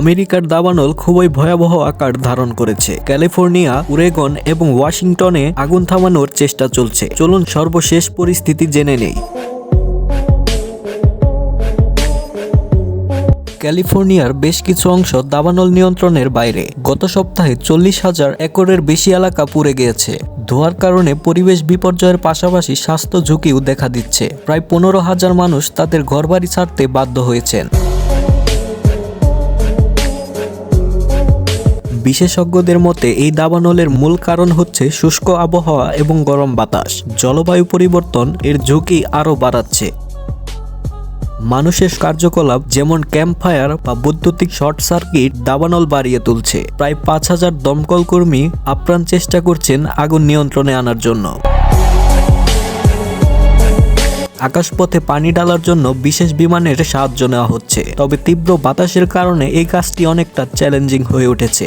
আমেরিকার দাবানল খুবই ভয়াবহ আকার ধারণ করেছে। ক্যালিফোর্নিয়া উরেগন এবং ওয়াশিংটনে আগুন থামানোর চেষ্টা চলছে। চলুন সর্বশেষ পরিস্থিতি জেনে নেই। ক্যালিফোর্নিয়ার বেশ কিছু অংশ দাবানল নিয়ন্ত্রণের বাইরে। গত সপ্তাহে চল্লিশ হাজার একরের বেশি এলাকা পুড়ে গিয়েছে। ধোয়ার কারণে পরিবেশ বিপর্যয়ের পাশাপাশি স্বাস্থ্য ঝুঁকিও দেখা দিচ্ছে। প্রায় পনেরো হাজার মানুষ তাদের ঘরবাড়ি ছাড়তে বাধ্য হয়েছেন। বিশেষজ্ঞদের মতে, এই দাবানলের মূল কারণ হচ্ছে শুষ্ক আবহাওয়া এবং গরম বাতাস। জলবায়ু পরিবর্তন এর ঝুঁকি আরও বাড়াচ্ছে। মানুষের কার্যকলাপ যেমন ক্যাম্প ফায়ার বা বৈদ্যুতিক শর্ট সার্কিট দাবানল বাড়িয়ে তুলছে। প্রায় পাঁচ হাজার দমকল কর্মী আপ্রাণ চেষ্টা করছেন আগুন নিয়ন্ত্রণে আনার জন্য। আকাশপথে পানি ডালার জন্য বিশেষ বিমানের সাহায্য নেওয়া হচ্ছে, তবে তীব্র বাতাসের কারণে এই কাজটি অনেকটা চ্যালেঞ্জিং হয়ে উঠেছে।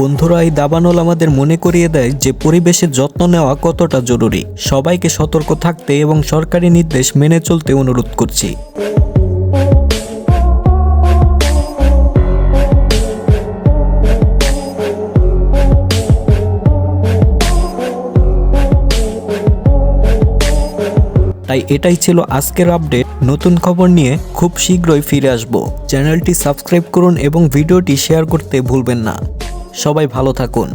বন্ধুরা, এই দাবানল আমাদের মনে করিয়ে দেয় যে পরিবেশের যত্ন নেওয়া কতটা জরুরি। সবাইকে সতর্ক থাকতে এবং সরকারি নির্দেশ মেনে চলতে অনুরোধ করছি। তাই এটাই ছিল আজকের আপডেট। নতুন খবর নিয়ে খুব শীঘ্রই ফিরে আসব। চ্যানেলটি সাবস্ক্রাইব করুন এবং ভিডিওটি শেয়ার করতে ভুলবেন না। সবাই ভালো থাকুন।